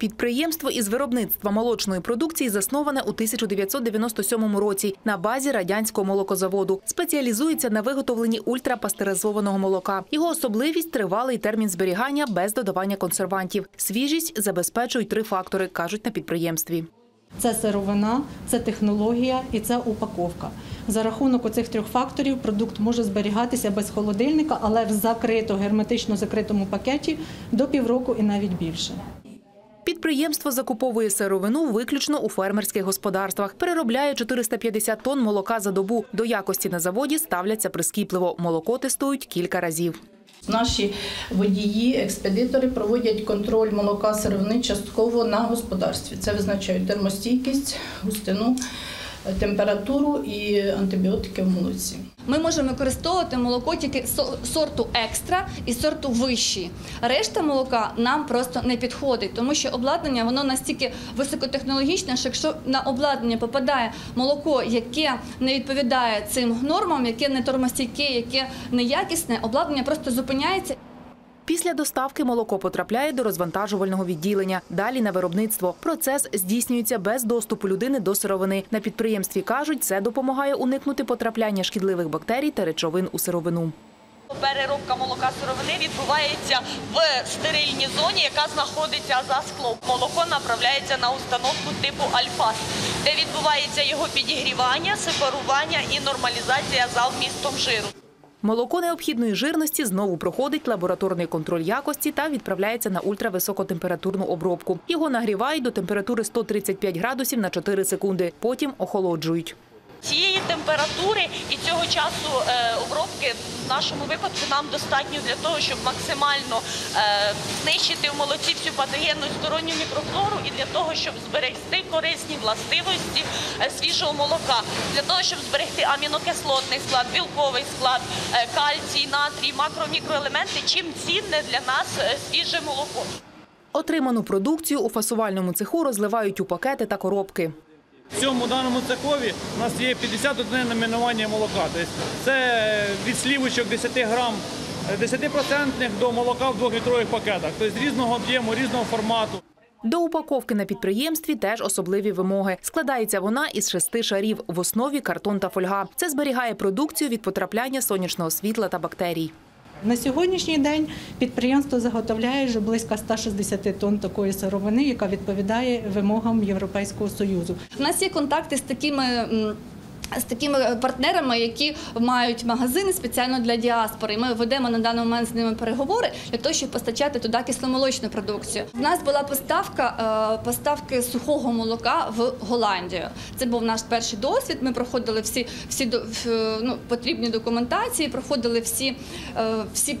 Підприємство із виробництва молочної продукції засноване у 1997 році на базі радянського молокозаводу. Спеціалізується на виготовленні ультрапастеризованого молока. Його особливість тривалий термін зберігання без додавання консервантів. Свіжість забезпечують три фактори, кажуть на підприємстві. Це сировина, це технологія і це упаковка. За рахунок оцих трьох факторів продукт може зберігатися без холодильника, але в закрито, герметично закритому пакеті до півроку і навіть більше. Підприємство закуповує сировину виключно у фермерських господарствах. Переробляє 450 тонн молока за добу. До якості на заводі ставляться прискіпливо. Молоко тестують кілька разів. Наші водії, експедитори проводять контроль молока сировини частково на господарстві. Це визначають термостійкість, густину, температуру і антибіотики в молоці. Ми можемо використовувати молоко тільки со- сорту екстра і сорту вищі. Решта молока нам просто не підходить, тому що обладнання воно настільки високотехнологічне, що якщо на обладнання попадає молоко, яке не відповідає цим нормам, яке не тормостійке, яке неякісне, обладнання просто зупиняється. Після доставки молоко потрапляє до розвантажувального відділення. Далі на виробництво. Процес здійснюється без доступу людини до сировини. На підприємстві кажуть, це допомагає уникнути потрапляння шкідливих бактерій та речовин у сировину. Переробка молока сировини відбувається в стерильній зоні, яка знаходиться за склом. Молоко направляється на установку типу Альфас, де відбувається його підігрівання, сепарування і нормалізація за вмістом жиру. Молоко необхідної жирності знову проходить лабораторний контроль якості та відправляється на ультрависокотемпературну обробку. Його нагрівають до температури 135 градусів на 4 секунди. Потім охолоджують. Цієї температури цього часу е, обробки в нашому випадку нам достатньо для того, щоб максимально е, знищити в молоці всю патогенну сторонню мікрофлору і для того, щоб зберегти корисні властивості е, свіжого молока, для того, щоб зберегти амінокислотний склад, білковий склад, кальцій, натрій, макро-мікроелементи, чим цінне для нас свіже молоко. Отриману продукцію у фасувальному цеху розливають у пакети та коробки. В цьому даному цехові у нас є 51 номінування молока. Тобто це від слівочок 10 грам 10% до молока в 2-літрових пакетах. Тобто різного об'єму, різного формату. До упаковки на підприємстві теж особливі вимоги. Складається вона із шести шарів. В основі картон та фольга. Це зберігає продукцію від потрапляння сонячного світла та бактерій. На сьогоднішній день підприємство заготовляє вже близько 160 тонн такої сировини, яка відповідає вимогам Європейського союзу. У нас є контакти з такими. З такими партнерами, які мають магазини спеціально для діаспори, ми ведемо на даний момент з ними переговори для того, щоб постачати туди кисломолочну продукцію. У нас була поставка е, поставки сухого молока в Голландію. Це був наш перший досвід. Ми проходили всі всі до- ну, потрібні документації, проходили всі, е, всі,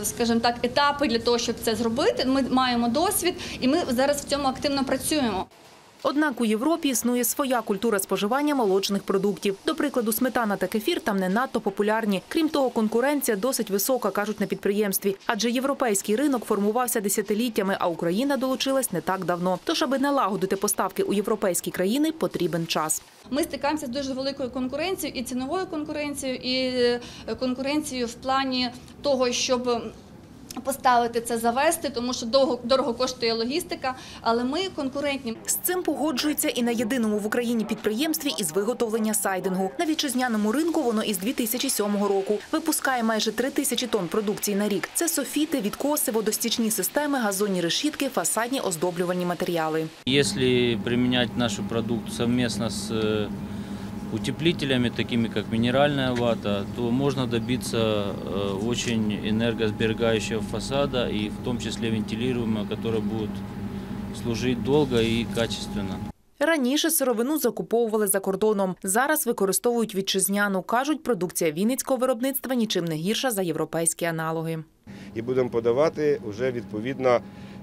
е, скажімо так, етапи для того, щоб це зробити. Ми маємо досвід, і ми зараз в цьому активно працюємо. Однак у Європі існує своя культура споживання молочних продуктів. До прикладу, сметана та кефір там не надто популярні. Крім того, конкуренція досить висока, кажуть на підприємстві. Адже європейський ринок формувався десятиліттями, а Україна долучилась не так давно. Тож, аби налагодити поставки у європейські країни, потрібен час. Ми стикаємося з дуже великою конкуренцією і ціновою конкуренцією, і е, конкуренцією в плані того, щоб поставити це, завести, тому що дорого, дорого коштує логістика. Але ми конкурентні. З цим погоджується і на єдиному в Україні підприємстві із виготовлення сайдингу. На вітчизняному ринку воно із 2007 року випускає майже 3 тисячі тонн продукції на рік. Це софіти, відкоси, водостічні системи, газонні решітки, фасадні оздоблювальні матеріали. Если применять нашу продукцию совместно с э, утеплителями, такими как минеральная вата, то можно добиться э, очень энергосберегающего фасада и в том числе вентилируемого, который будет служить долго и качественно. Раніше сировину закуповували за кордоном. Зараз використовують вітчизняну. Кажуть, продукція вінницького виробництва нічим не гірша за європейські аналоги. і будемо подавати вже відповідно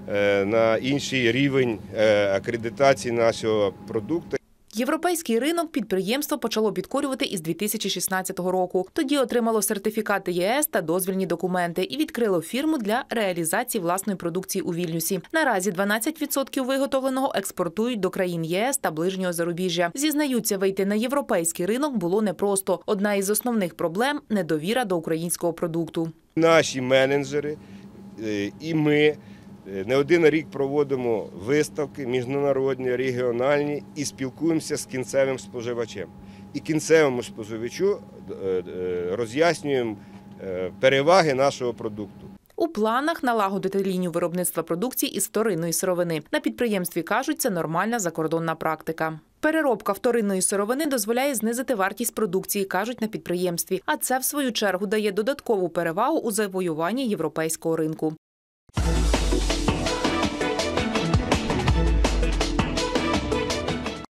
е, на інший рівень е, акредитації нашого продукту. Європейський ринок підприємство почало підкорювати із 2016 року. Тоді отримало сертифікати ЄС та дозвільні документи і відкрило фірму для реалізації власної продукції у Вільнюсі. Наразі 12% виготовленого експортують до країн ЄС та ближнього зарубіжжя. Зізнаються, вийти на європейський ринок було непросто. Одна із основних проблем недовіра до українського продукту. Наші менеджери е, і ми Не один рік проводимо виставки міжнародні, регіональні і спілкуємося з кінцевим споживачем. І кінцевому споживачу е, е, роз'яснюємо е, переваги нашого продукту. У планах налагодити лінію виробництва продукції із вторинної сировини. На підприємстві кажуть, це нормальна закордонна практика. Переробка вторинної сировини дозволяє знизити вартість продукції, кажуть на підприємстві. А це в свою чергу дає додаткову перевагу у завоюванні європейського ринку.